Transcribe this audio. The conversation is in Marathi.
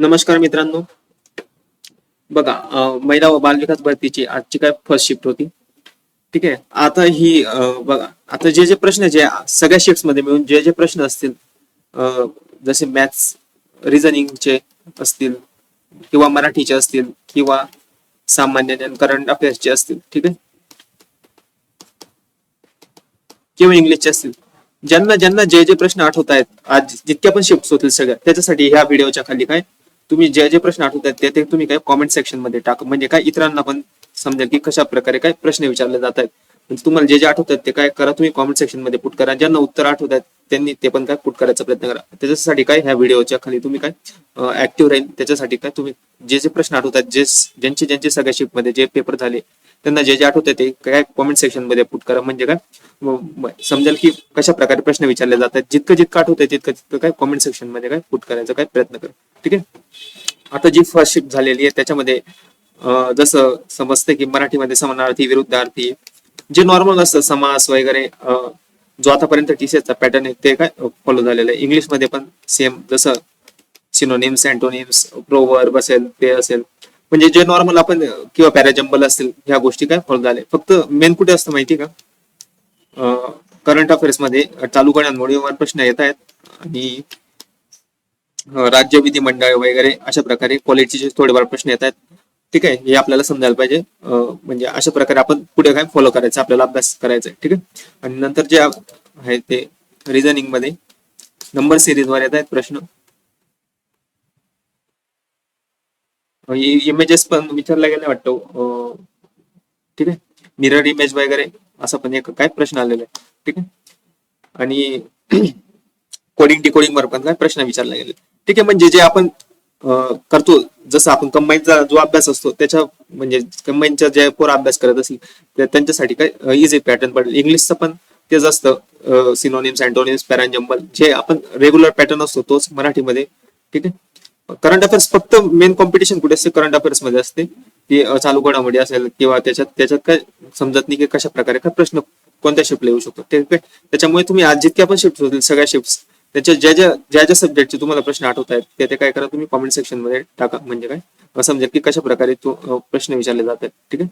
नमस्कार मित्रांनो. बघा महिला व बालविकास भरतीची आजची काय फर्स्ट शिफ्ट होती. ठीक आहे? आता ही बघा आता जे जे प्रश्न जे सगळ्या शिफ्टमध्ये मिळून जे जे प्रश्न असतील जसे मॅथ्स रिझनिंगचे असतील किंवा मराठीचे असतील किंवा सामान्य ज्ञान करंट अफेअर्सचे असतील ठीक आहे? किंवा इंग्लिशचे असतील. ज्यांना ज्यांना जे जे प्रश्न आठवत आहेत आज जितक्या पण शिफ्ट होतील सगळ्या त्याच्यासाठी ह्या व्हिडिओच्या खाली काय? तुम्ही जे जे प्रश्न आठवत आहेत ते- ते तुम्ही काय कॉमेंट सेक्शनमध्ये टाका. म्हणजे काय इतरांना पण समजेल की कशा प्रकारे काय प्रश्न विचारले जात आहेत. म्हणजे तुम्हाला जे जे आठवत आहेत ते काय करा तुम्ही कॉमेंट सेक्शनमध्ये पुट करा. ज्यांना उत्तर आठवत आहेत त्यांनी ते पण काय पुट करायचा प्रयत्न करा. त्याच्यासाठी काय ह्या व्हिडिओच्या खाली तुम्ही काय ऍक्टिव्ह राहील त्याच्यासाठी काय तुम्ही जे जे प्रश्न आठवत आहेत जे ज्यांचे ज्यांचे सगळ्या शिफ्टमध्ये जे पेपर झाले त्यांना जे जे आठवत आहे ते काय कॉमेंट सेक्शनमध्ये पुट करा. म्हणजे काय समजेल की कशा प्रकारे प्रश्न विचारले जातात. जितकं जितकं आठवत आहे तितकं तितकं काय कॉमेंट सेक्शनमध्ये काय पुट करायचा काय प्रयत्न करा. ठीक आहे? आता जी फर्स्ट शिफ्ट झालेली आहे त्याच्यामध्ये जसं समजतं की मराठीमध्ये समानार्थी विरुद्धार्थी जे नॉर्मल असतं समास वगैरे जो आतापर्यंत टीसीएसचा पॅटर्न आहे ते काय फॉलो झालेलं आहे? इंग्लिशमध्ये पण सेम जसं सिनोनिम्स अँटोनिम्स प्रोवर्ब असेल ते असेल. म्हणजे जे नॉर्मल आपण किंवा पॅराजम्बल असेल ह्या गोष्टी काय फॉलो झाले. फक्त मेन कुठे असतं माहिती का? करंट अफेअर्समध्ये चालू घडामोडीवर प्रश्न येत आहेत. आणि राज्य विधिमंडळ वगैरे अशा प्रकारे क्वालिटीचे थोडेफार प्रश्न येत आहेत. ठीक आहे हे आपल्याला समजायला पाहिजे. म्हणजे अशा प्रकारे आपण पुढे काय फॉलो करायचं आपल्याला अभ्यास करायचा आहे ठीक आहे? आणि नंतर जे आहे ते रिझनिंगमध्ये नंबर सिरीज वर येत आहेत प्रश्न इमेजेस पण विचारला गेला वाटतो. ठीक आहे? मिरर इमेज वगैरे असा पण एक काय प्रश्न आलेला आहे ठीक आहे? आणि कोडिंग डिकोडिंग वर पण काय प्रश्न विचारला गेले. ठीक आहे म्हणजे जे आपण करतो जसं आपण कंबाईनचा जो अभ्यास असतो त्याच्या म्हणजे कंबाईनच्या जे पोर अभ्यास करत असतील तर त्यांच्यासाठी काय इझी पॅटर्न पडेल. इंग्लिशचं पण तेच असतं सिनोनिम्स अँटोनिम्स पॅरांजम्बल जे आपण रेग्युलर पॅटर्न असतो तोच मराठीमध्ये ठीक आहे? करंट अफेअर्स फक्त मेन कॉम्पिटिशन कुठे असते? करंट अफेअर्समध्ये असते. की चालू घडामोडी असेल किंवा त्याच्यात त्याच्यात काय समजत नाही की कशा प्रकारे काय प्रश्न कोणत्या शिफ्टला येऊ शकतो ठीक आहे? त्याच्यामुळे तुम्ही आज जितक्या पण शिफ्ट होतील सगळ्या शिफ्ट त्याच्या ज्या ज्या ज्या ज्या सब्जेक्टचे तुम्हाला प्रश्न आठवत आहेत ते ते काय करा तुम्ही कॉमेंट सेक्शनमध्ये टाका. म्हणजे काय? समजेल म्हणजे की कशा प्रकारे तो प्रश्न विचारले जातात. ठीक आहे?